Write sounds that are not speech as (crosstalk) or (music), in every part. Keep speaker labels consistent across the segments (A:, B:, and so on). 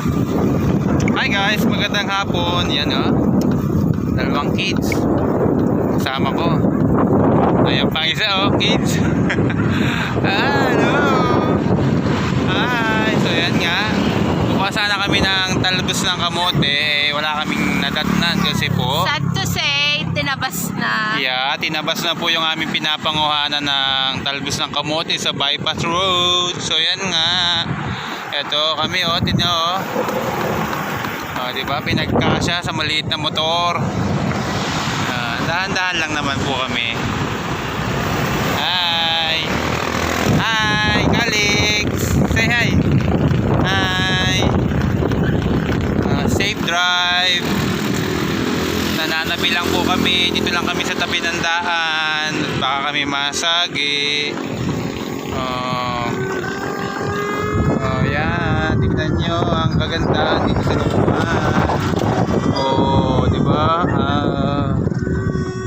A: Hi guys, magandang hapon. Yan oh. Dalawang kids. Kasama ko. Ayan pa isa oh, kids. (laughs) Hello. Hi. So yan nga. Bukas sana kami ng talbos ng kamote. Eh, wala kaming nadatnan kasi po.
B: Sad to say, tinabas na.
A: Yeah, tinabas na po yung aming pinapanguhanan ng talbos ng kamote sa bypass road. So yan nga. Ito kami oh, tignan oh. Oh, di ba? Pinagkasya sa maliit na motor. Ah, dahan-dahan lang naman po kami. Hi. Hi, colleagues. Say hi. Hi. Ah, safe drive. Nananabi lang po kami. Dito lang kami sa tabi ng daan. Baka kami masagi. Oh. Oh, yan. Tignan nyo ang kagandahan dito sa looban. Oh, di ba? Ah.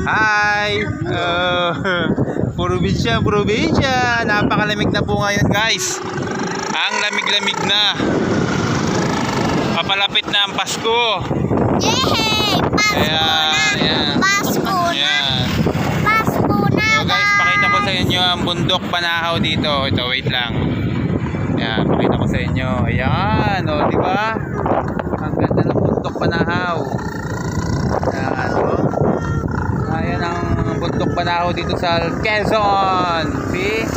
A: hi! (laughs) Uh, probinsya, probinsya. Napakalamig na po ngayon, guys. Ang lamig-lamig na. Papalapit na ang Pasko.
C: Yay! Pasko
A: Ayan,
C: na!
A: ayan.
C: Pasko na! Pasko na!
A: So guys, pakita ko sa inyo ang bundok panahaw dito. Ito, wait lang. Ayan, pakita ko sa inyo. Ayan, o, di ba? Ang ganda ng bundok panahaw. Ayan, o. Ayan ang bundok panahaw dito sa Quezon. See?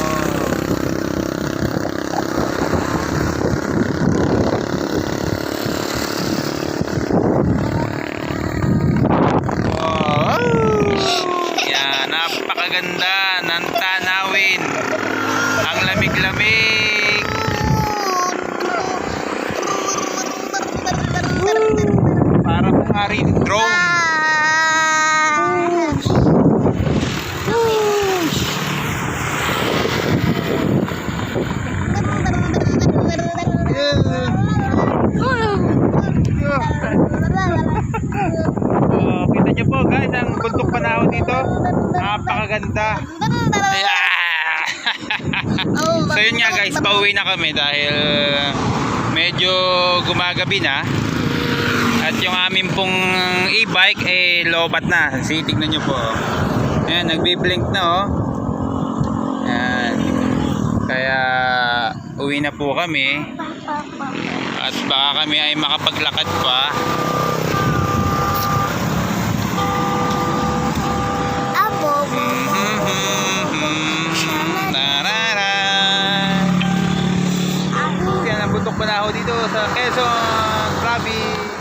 A: Oh. Oh. Yan, napakaganda ng tanawin. Ang lamig-lamig. Para kung aring drone. Kita nyo po guys, ang bundok panahon dito. Napakaganda. Ayan. (laughs) so yun nga guys, pauwi na kami dahil medyo gumagabi na. At yung amin pong e-bike eh lobat na. See, tignan nyo po. Ayan, nagbi-blink na oh. Ayan. Kaya uwi na po kami. At baka kami ay makapaglakad pa.
C: Abo.
A: Tarara. Yan ang bundok panaho dito sa Quezon Province.